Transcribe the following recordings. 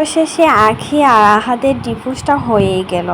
অবশেষে আখি আর আহাদের ডিভোর্সটা হয়েই গেল।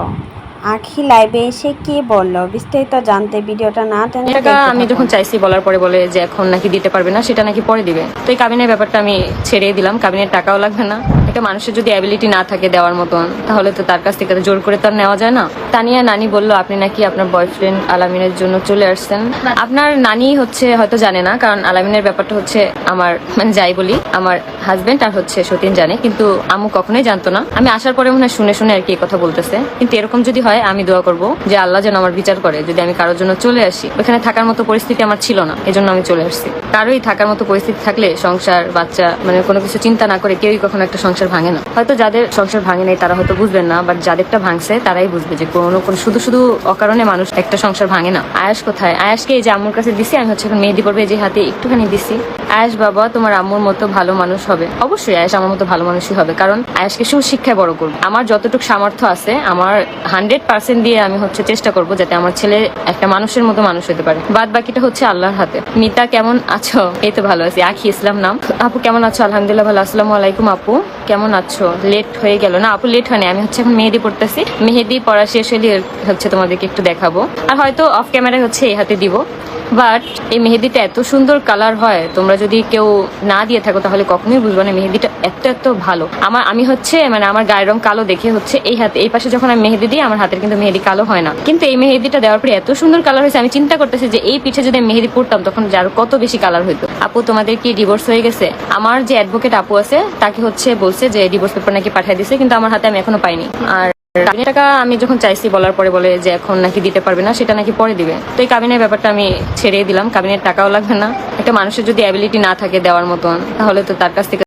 আখি লাইভে এসে কে বলল? বিস্তারিত জানতে ভিডিওটা না টেনে টাকা আমি যখন চাইছি বলার পরে বলে যে এখন নাকি দিতে পারবে না সেটা নাকি পরে দিবে। তো এই কাবিনের ব্যাপারটা আমি ছেড়ে দিলাম। কাবিনের টাকাও লাগবে না। একটা মানুষের যদি অ্যাবিলিটি না থাকে দেওয়ার মতন, তাহলে তো তার কাছ থেকে জোর করে তো আর নেওয়া যায় না। তানিয়া নানি বলল, আপনি নাকি আপনার বয়ফ্রেন্ড আলামিনের জন্য চলে আসছেন? আপনার নানি হচ্ছে, হয়তো জানে না, কারণ আলামিনের ব্যাপারটা হচ্ছে আমার মানে যাই বলি, আমার হাজবেন্ড আর হচ্ছে সতীন জানে, কিন্তু আম্মু কখনোই জানতো না। আমি আসার পরে মনে হয় শুনে শুনে আর কি কথা বলতেছে। কিন্তু এরকম যদি হয়, আমি দোয়া করব যে আল্লাহ যেন আমার বিচার করে, যদি আমি কারোর জন্য চলে আসি। ওখানে থাকার মতো পরিস্থিতি আমার ছিল না, এজন্য আমি চলে আসছি। কারোই থাকার মতো পরিস্থিতি থাকলে সংসার, বাচ্চা মানে কোনো কিছু চিন্তা না করে কেউই কখনো একটা সংসার ভাঙে না। হয়তো যাদের সংসার ভাঙে নাই তারা হয়তো বুঝবেন না বাট যাদেরটা ভাঙছে তারাই বুঝবে যে কোনো কোনো শুধু শুধু অকারণে মানুষ একটা সংসার ভাঙে না। আয়াস কোথায়? আয়াসকে এই যে আমার কাছে দিছি, আমি হচ্ছে এখন মেহেদি পড়বে যে হাতে একটুখানি দিছি। আয়াস বাবা তোমার আম্মুর মতো ভালো মানুষ হবে। অবশ্যই আয়াস আমার মতো ভালো মানুষই হবে, কারণ আয়াসকে সুশিক্ষায় বড় করব। আমার যতটুকু সামর্থ্য আছে, আমার হান্ড্রেড পার্সেন্ট দিয়ে আমি হচ্ছে চেষ্টা করব যাতে আমার ছেলে একটা মানুষের মতো মানুষ হতে পারে। বাদ বাকিটা হচ্ছে আল্লাহর হাতে। মিতা, কেমন আছো? এই তো ভালো আছি। আখি ইসলাম নাম। আপু, কেমন আছো? আলহামদুলিল্লাহ ভালো, আসসালামু আলাইকুম আপু। কেমন আছো? লেট হয়ে গেল না? আপু লেট হয়নি। আমি হচ্ছে এখন মেহেদি পড়তেছি মেহেদি পড়া শেষ হলে হচ্ছে তোমাদেরকে একটু দেখাবো। আর হয়তো অফ ক্যামেরায় হচ্ছে এই হাতে দিব। বাট এই মেহেদিটা এত সুন্দর কালার হয়, তোমরা যদি কেউ না দিয়ে থাকো তাহলে কখনোই বুঝবে না মেহেদিটা এত এত ভালো। আমার, আমি হচ্ছে মানে আমার গায়ের রং কালো দেখে হচ্ছে এই হাতে, এই পাশে যখন আমি মেহেদি দিই, আমার হাতের কিন্তু মেহেদি কালো হয় না। কিন্তু এই মেহেদিটা দেওয়ার পরে এত সুন্দর কালার হয়েছে, আমি চিন্তা করতেছি যে এই পিঠে যদি মেহেদি পড়তাম তখন যার কত বেশি কালার হইতো। আপু, তোমাদের কি ডিভোর্স হয়ে গেছে? আমার যে অ্যাডভোকেট আপু আছে, তাকে হচ্ছে বলছে যে ডিভোর্স পেপার নাকি পাঠিয়ে দিছে, কিন্তু আমার হাতে আমি এখনও পাইনি। আর কাবিনের টাকা আমি যখন চাইছি, বলার পরে বলে যে এখন নাকি দিতে পারবে না, সেটা নাকি পরে দিবে। তো এই কাবিনের ব্যাপারটা আমি ছেড়ে দিলাম। কাবিনের টাকাও লাগবে না। একটা মানুষের যদি অ্যাবিলিটি না থাকে দেওয়ার মতন, তাহলে তো তার কাছ থেকে